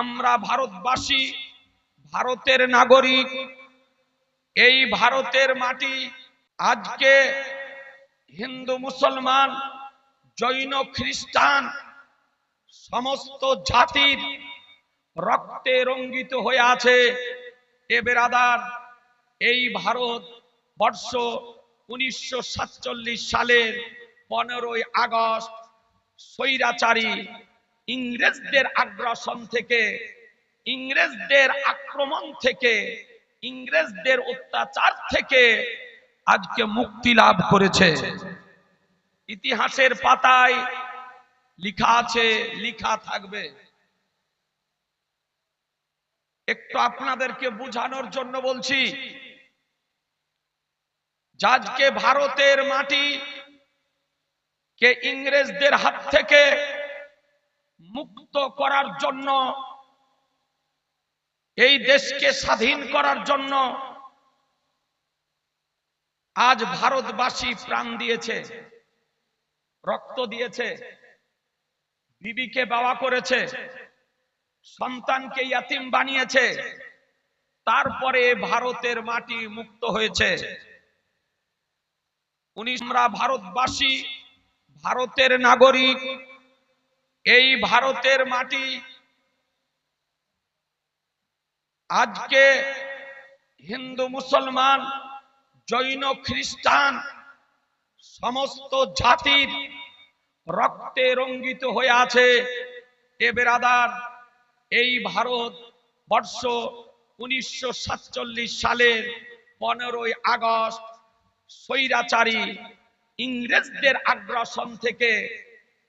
আমরা ভারতবাসী, ভারতের নাগরিক, এই ভারতের মাটি আজকে হিন্দু, মুসলমান, জৈন, খ্রিস্টান সমস্ত জাতির রক্তে রঙ্গিত হয়ে আছে। এ বেরাদার, এই ভারত বর্ষ উনিশশো সাতচল্লিশ সালের পনেরোই আগস্ট স্বৈরাচারী ইংরেজদের আগ্রাসন থেকে, ইংরেজদের আক্রমণ থেকে, ইংরেজদের অত্যাচার থেকে আজকে মুক্তি লাভ করেছে। ইতিহাসের পাতায় লিখা আছে, লিখা থাকবে। একটু আপনাদেরকে বুঝানোর জন্য বলছি আজকে ভারতের মাটি কে ইংরেজদের হাত থেকে মুক্ত করার জন্য, এই দেশকে স্বাধীন করার জন্য আজ ভারতবাসী প্রাণ দিয়েছে, রক্ত দিয়েছে, বিবিকে বাবা করেছে, সন্তানকে ইয়াতিম বানিয়েছে, তারপরে ভারতের মাটি মুক্ত হয়েছে। উনি আমরা ভারতবাসী, ভারতের নাগরিক এই ভারতের মাটি আজকে হিন্দু মুসলমান, জৈন খ্রিস্টান সমস্ত জাতির রক্তে রঙ্গিত হয়ে আছে। এ বেরাদার, এই ভারত বর্ষ উনিশশো সাতচল্লিশ সালের পনেরোই আগস্ট স্বৈরাচারী ইংরেজদের আগ্রাসন থেকে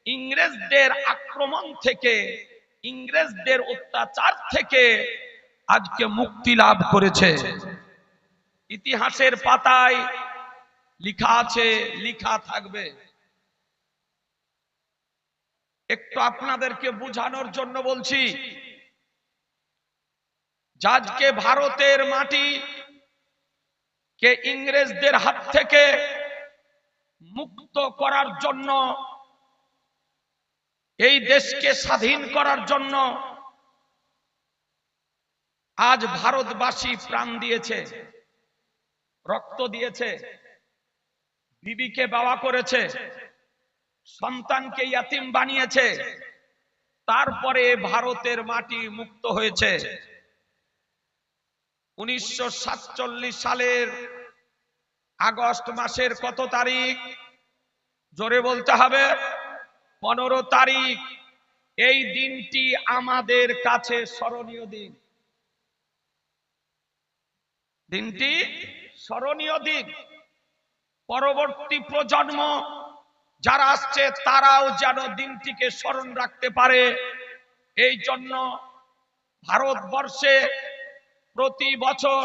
ইংরেজদের আক্রমণ থেকে, ইংরেজদের অত্যাচার থেকে আজকে মুক্তি লাভ করেছে। ইতিহাসের পাতায় লিখা আছে, লিখা থাকবে। একটু আপনাদেরকে বুঝানোর জন্য বলছি যে আজকে ভারতের মাটি, কে ইংরেজদের হাত থেকে মুক্ত করার জন্য এই দেশকে স্বাধীন করার জন্য আজ ভারতবাসী প্রাণ দিয়েছে, রক্ত দিয়েছে, বিবিকে বাবা করেছে, সন্তানকে ইয়াতিম বানিয়েছে, তারপরে ভারতের মাটি মুক্ত হয়েছে। উনিশশো সাতচল্লিশ সালের আগস্ট মাসের কত তারিখ? জোরে বলতে হবে। পনেরো তারিখ। এই দিনটি আমাদের কাছে স্মরণীয় দিন। দিনটি স্মরণীয় দিন। পরবর্তী প্রজন্ম যারা আসছে, তারাও যেন দিনটিকে স্মরণ রাখতে পারে। এই জন্য ভারতবর্ষে প্রতি বছর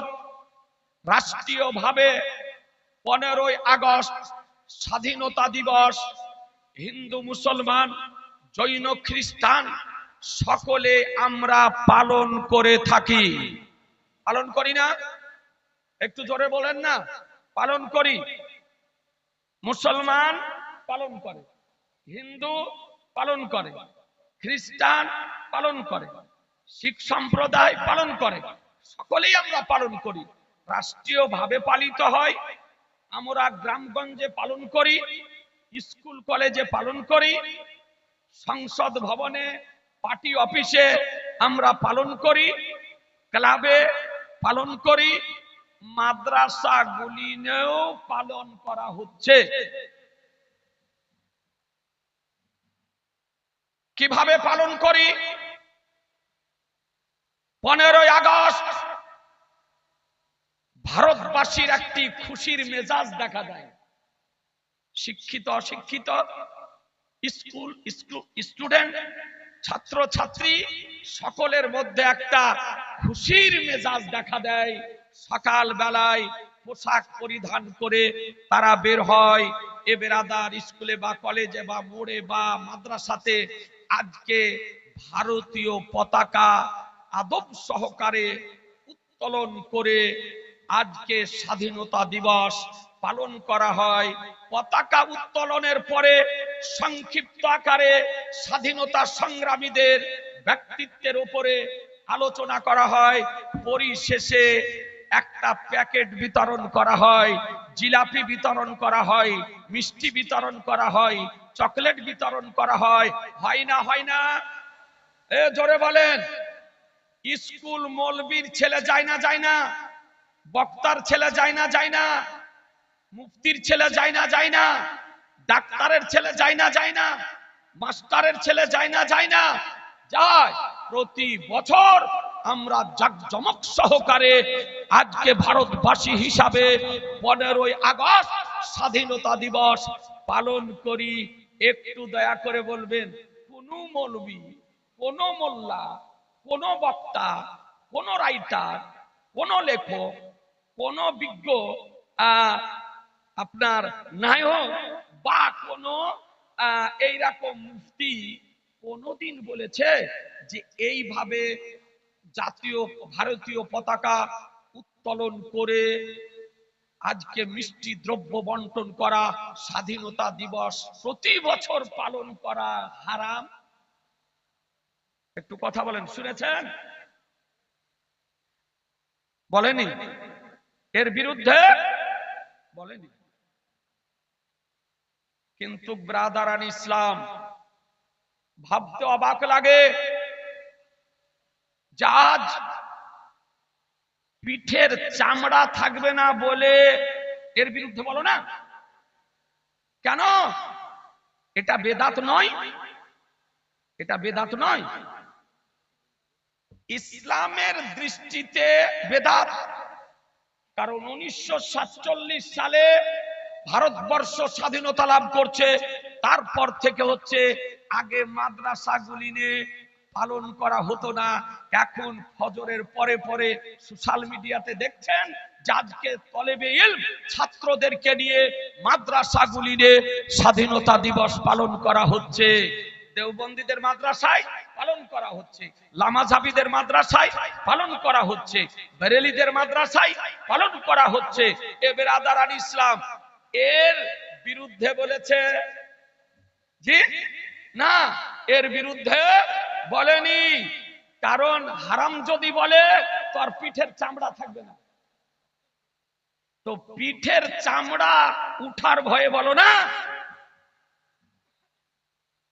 রাষ্ট্রীয়ভাবে পনেরোই আগস্ট স্বাধীনতা দিবস হিন্দু, মুসলমান, জৈন, খ্রিস্টান, সকলে আমরা পালন করে থাকি। পালন করি না? একটু জোরে বলেন না। পালন করি। মুসলমান পালন করে, হিন্দু পালন করে, খ্রিস্টান পালন করে, শিখ সম্প্রদায় পালন করে, সকলেই আমরা পালন করি। রাষ্ট্রীয় ভাবে পালিত হয়, আমরা গ্রামগঞ্জে পালন করি স্কুল কলেজে পালন করি, সংসদ ভবনে, পার্টি অফিসে আমরা পালন করি, ক্লাবে পালন করি, মাদ্রাসা গুলি গুলিনেও পালন করা হচ্ছে। কীভাবে পালন করি? পনেরোই আগস্ট ভারতবাসীর একটি খুশির মেজাজ দেখা যায় শিক্ষিত, অশিক্ষিত, স্কুল স্টুডেন্ট, ছাত্র, ছাত্রী, সকলের মধ্যে একটা খুশির মেজাজ দেখা দেয়। সকাল বেলায় পোশাক পরিধান করে তারা বের হয়। এ বেরাদার স্কুলে বা কলেজে বা মোড়ে বা মাদ্রাসাতে আজকে ভারতীয় পতাকা আদব সহকারে উত্তোলন করে আজকে স্বাধীনতা দিবস পালন করা হয়। পতাকা উত্তোলনের পরে সংক্ষিপ্ত আকারে স্বাধীনতা সংগ্রামীদের ব্যক্তিত্বের উপরে আলোচনা করা হয়। পরিশেষে একটা প্যাকেট বিতরণ করা হয়, জিলাপি বিতরণ করা হয়, মিষ্টি বিতরণ করা হয়, চকলেট বিতরণ করা হয়। হয় না হয় না? এ, জোরে বলেন। স্কুল মলবির ছেলে যায় না যায় না। বক্তার ছেলে যায় না যায় না। মুফতির ছেলে যায় না যায় না। ডাক্তারের ছেলে যায় না যায় না। মাস্টারের ছেলে যায় না যায় না। যায়। প্রতি বছর আমরা জাকজমক সহকারে আজকে ভারতবাসী হিসাবে পনেরোই আগস্ট স্বাধীনতা দিবস পালন করি। একটু দয়া করে বলবেন, কোন মৌলবী, কোন মোল্লা, কোন বক্তা, কোন রাইটার, কোন লেখক, কোন বিজ্ঞ আপনার নায়ক বা কোন এইরকম মুফতি কোনদিন বলেছে যে এইভাবে জাতীয়, ভারতীয় পতাকা উত্তোলন করে আজকে মিষ্টি দ্রব্য বন্টন করা, স্বাধীনতা দিবস প্রতি বছর পালন করা হারাম? একটু কথা বলেন, শুনেছেন? বলেনি? এর বিরুদ্ধে? বলেনি। কিন্তু ব্রাদারান ইসলাম ভাবতে অবাক লাগে জাজ পিঠের চামড়া থাকবে না বলে এর বিরুদ্ধে বলো না। কেন? এটা বেদাত নয়। এটা বেদাত নয়। ইসলামের দৃষ্টিতে বেদাত। কারণ উনিশশো সাতচল্লিশ সালে ভারতবর্ষ স্বাধীনতা লাভ করছে। তারপর থেকে হচ্ছে আগে মাদ্রাসাগুলি নিয়ে পালন করা হতো না। এখন ফজরের পরে পরে সোশ্যাল মিডিয়াতে দেখছেন ইলম ছাত্রদেরকে নিয়ে মাদ্রাসাগুলি স্বাধীনতা দিবস পালন করা হচ্ছে। দেওবন্দীদের মাদ্রাসায় পালন করা হচ্ছে। লামাজাবিদের মাদ্রাসায় পালন করা হচ্ছে। বেরেলিদের মাদ্রাসায় পালন করা হচ্ছে। এ বেরাদার ইসলাম এর বিরুদ্ধে বলেছে। জি? না, এর বিরুদ্ধে বলেনি। কারণ হারাম যদি বলে, তো আর পিঠের চামড়া থাকবে না। তো পিঠের চামড়া উঠার ভয়ে বলো না।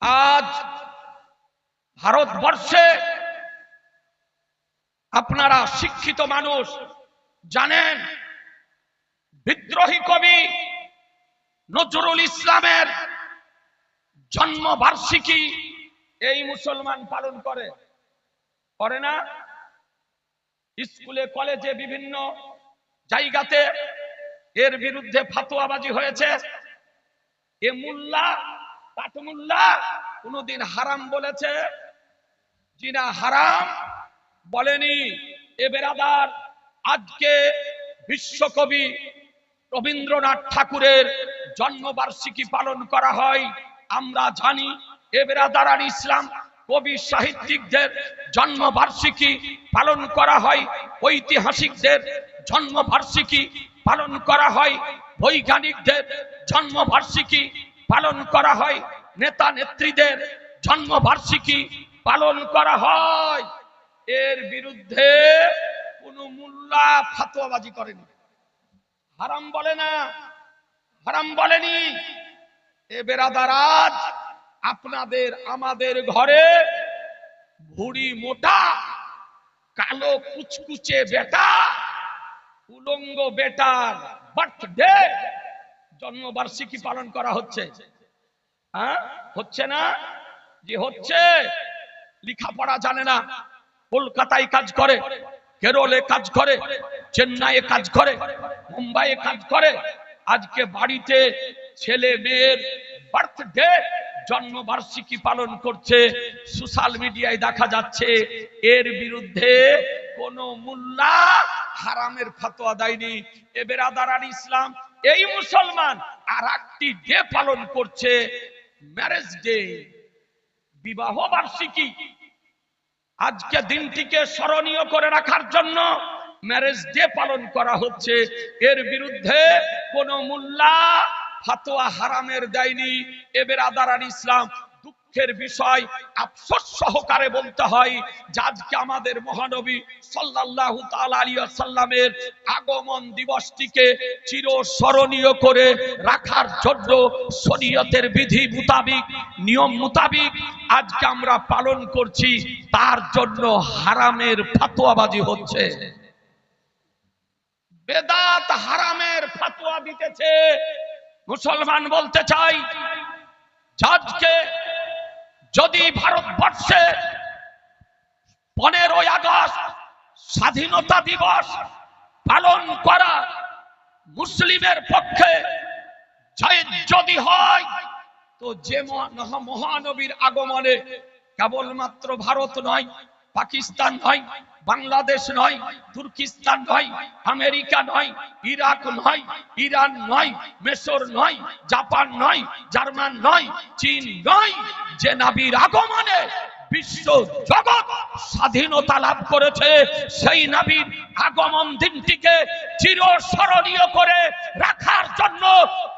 আজ ভারতবর্ষে আপনারা শিক্ষিত মানুষ জানেন, বিদ্রোহী কবি নজরুল ইসলামের জন্মবার্ষিকী এই মুসলমান পালন করে। করে না? স্কুলে, কলেজে বিভিন্ন জায়গাতে এর বিরুদ্ধে ফাতোয়াবাজি হয়েছে। এ মুল্লা কাটমুল্লা কোনদিন হারাম বলেছে। জিনা হারাম বলেনি। এ বেরাদার আজকে বিশ্বকবি রবীন্দ্রনাথ ঠাকুরের জন্মবার্ষিকী পালন করা হয়। আমরা জানি, এ বেরাদারান ইসলাম কবি সাহিত্যিকদের জন্মবার্ষিকী পালন করা হয়। ঐতিহাসিকদের জন্মবার্ষিকী পালন করা হয়। বৈজ্ঞানিকদের জন্মবার্ষিকী পালন করা হয়। নেতা নেত্রীদের জন্মবার্ষিকী পালন করা হয়। এর বিরুদ্ধে কোন মুল্লা ফাতোয়াবাজি করেনি। হারাম বলে না। হারাম বলেনি। এ বেরাদারাজ আপনাদের আমাদের ঘরে ভুড়ি মোটা, কালো কুচকুচে বেটা, উলঙ্গ বেটার বার্থডে জন্মবার্ষিকী পালন করা হচ্ছে। হ্যাঁ? হচ্ছে না? যে হচ্ছে, লেখাপড়া জানে না, কলকাতায় কাজ করে, কেরলে কাজ করে, চেন্নাইয়ে কাজ করে, মুম্বাইয়ে কাজ করে আজকে বাড়িতে ছেলে মেয়ের বার্থডে জন্মবার্ষিকী পালন করছে। সোশ্যাল মিডিয়ায় দেখা যাচ্ছে, এর বিরুদ্ধে কোন মুল্লা হারামের ফতোয়া দেয়নি। এ বেরাদার ইসলাম, এই মুসলমান আর একটি ডে পালন করছে ম্যারেজ ডে বিবাহ বার্ষিকী। আজকে দিনটিকে স্মরণীয় করে রাখার জন্য ম্যারেজ ডে পালন করা হচ্ছে, এর বিরুদ্ধে কোন মুল্লা ফাতোয়া হারামের দেয়নি। এবার আদারান ইসলাম, দুঃখের বিষয় আফসোস সহকারে বলতে হয় আজকে আমাদের মহানবী সাল্লাল্লাহু তাআলা আলাইহি ওয়াসাল্লামের আগমন দিবসটিকে চিরস্মরণীয় করে রাখার জন্য শরীয়তের বিধি মোতাবিক, নিয়ম মোতাবিক আজকে আমরা পালন করছি। তার জন্য হারামের ফাতোয়াবাজি হচ্ছে। বেদাত হারামের ফাতোয়া দিতেছে। মুসলমান বলতে চাই, আজকে যদি ভারতবর্ষে পনেরোই আগস্ট স্বাধীনতা দিবস পালন করা মুসলিমের পক্ষে যদি হয়, তো যে মহানবীর আগমনে কেবলমাত্র ভারত নয় পাকিস্তান নয়, বাংলাদেশ নয়, তুর্কিস্তান নয়, আমেরিকা নয়, ইরাক নয়, ইরান নয় মেসর নয়, জাপান নয়, জার্মান নয়, চীন নয় যে নাবির আগমনে বিশ্ব জগৎ স্বাধীনতা লাভ করেছে। সেই নবীর আগমন দিনটিকে চিরস্মরণীয় করে রাখার জন্য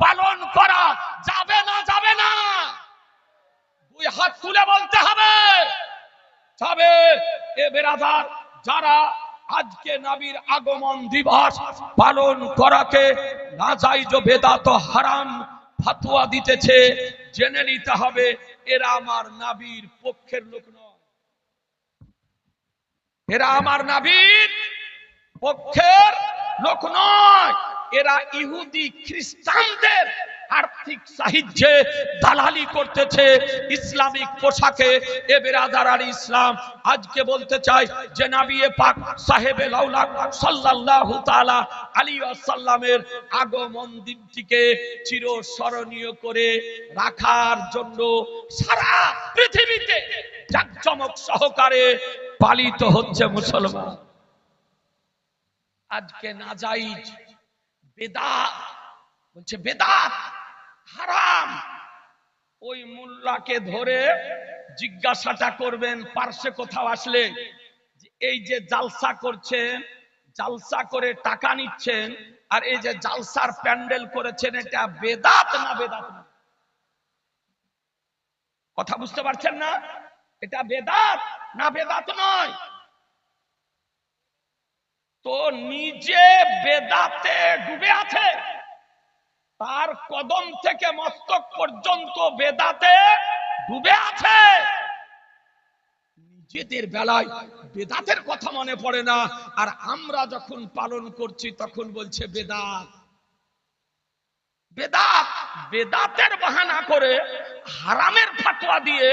পালন করা যাবে না যাবে না দুই হাত তুলে বলতে হবে তবে এ বেরাদার যারা আজকে নবীর আগমন দিবস পালন করাকে না যাইজ বেদাত হারাম ফাতুয়া দিতেছে, জেনে নিতে হবে এরা আমার নাবির পক্ষের লোক নয়। এরা আমার নাবির পক্ষের লোক নয়। এরা ইহুদি খ্রিস্টানদের আর্থিক সাহায্যে দালালি করতেছে ইসলামিক পোশাকে। এ বেরাদার আর ইসলাম, আজকে বলতে চাই যে নাবিয়ে পাক সাহেবে লাউলা আলী আগমন দিনটিকে চিরস্মরণীয় করে রাখার জন্য সারা পৃথিবীতে জাকজমক সহকারে পালিত হচ্ছে মুসলমান। আজকে না যাই বেদাত, বলছে বেদাত হারাম। ওই মোল্লাকে ধরে জিজ্ঞাসাটা করবেন, পার্শ্বে কোথাও আসলে এই যে জালসা করছেন, জালসা করে টাকা নিচ্ছেন, আর এই যে জালসার প্যান্ডেল করেছেন, এটা বেদাত না বেদাত না? কথা বুঝতে পারছেন না? এটা বেদাত না বেদাত নয়? তো নিজে বেদাতে ডুবে আছে। তার কদম থেকে মস্তক পর্যন্ত বেদাতে ডুবে আছে। নিজেদের বেলায় বেদাতের কথা মনে পড়ে না। আর আমরা যখন পালন করছি, তখন বলছে বেদাত। বেদাত, বেদাতের বাহানা করে হারামের ফাতোয়া দিয়ে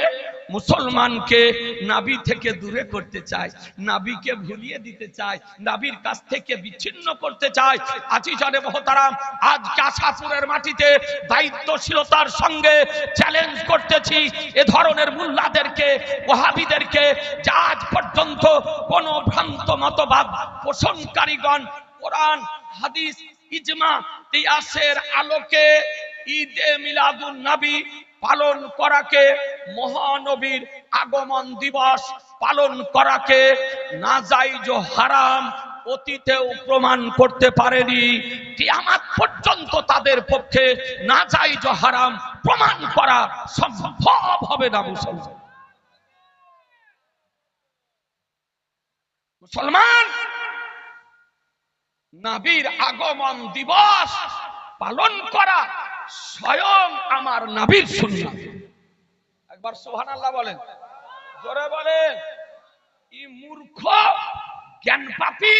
মুসলমানকে নাবি থেকে দূরে করতে চায়, নাবিকে ভুলিয়ে দিতে চায়, নাবির কাছ থেকে বিচ্ছিন্ন করতে চায়। আজি জানে মহতারাম, আজ কাশাপুরের মাটিতে দায়িত্বশীলতার সঙ্গে চ্যালেঞ্জ করতেছি। এ ধরনের মুল্লাদেরকে, ওহাবিদেরকে যা আজ পর্যন্ত কোন ভ্রান্ত মতবাদ, পোষণকারীগণ, কোরআন, হাদিস, ইজমা, ইতিহাসের আলোকে ঈদে মিলাদুন নবী পালন করাকে মহানবীর আগমন দিবস পালন করাকে নাজাইজ হারাম, অতীতেও প্রমাণ করতে পারেনি। কিয়ামাত পর্যন্ত তাদের পক্ষে নাজাইজ হারাম, প্রমাণ করা সম্ভব হবে না মুসলমান। মুসলমান, নাবির আগমন দিবস পালন করা স্বয়ং আমার নাবির সুন্নাত। একবার সোহান আল্লাহ বলেন। জোরে বলেন। ই মূর্খ, জ্ঞান পাপি,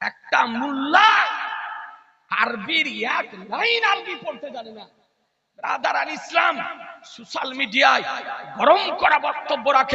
একটা মুল্লা, আরবির এক লাইন আরবি পড়তে জানে না। রাদার আল ইসলাম, সোশ্যাল মিডিয়ায় গরম করা বক্তব্য রাখে।